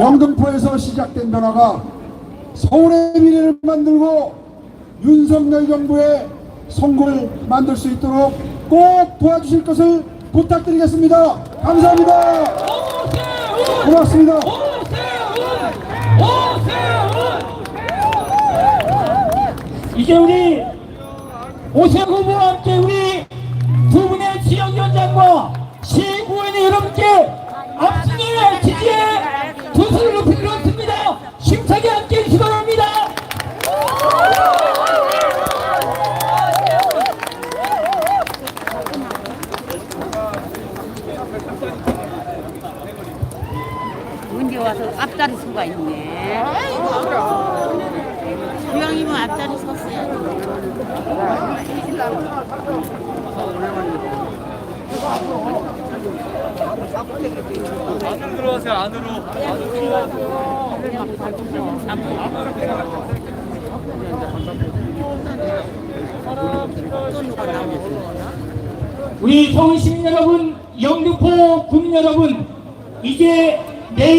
영등포에서 시작된 변화가 서울의 미래를 만들고 윤석열 정부의 성공을 만들 수 있도록 꼭 도와주실 것을 부탁드리겠습니다. 감사합니다. 고맙습니다. 이제 우리 오세훈 후보와 함께 우리 두 분의 지역 위원장과 언제 와서 앞자리 수가 있네. 고양이면 앞자리 섰어야지. 안으로 들어가세요 안으로 우리 서울 시민 여러분, 영등포 국민 여러분, 이제 내일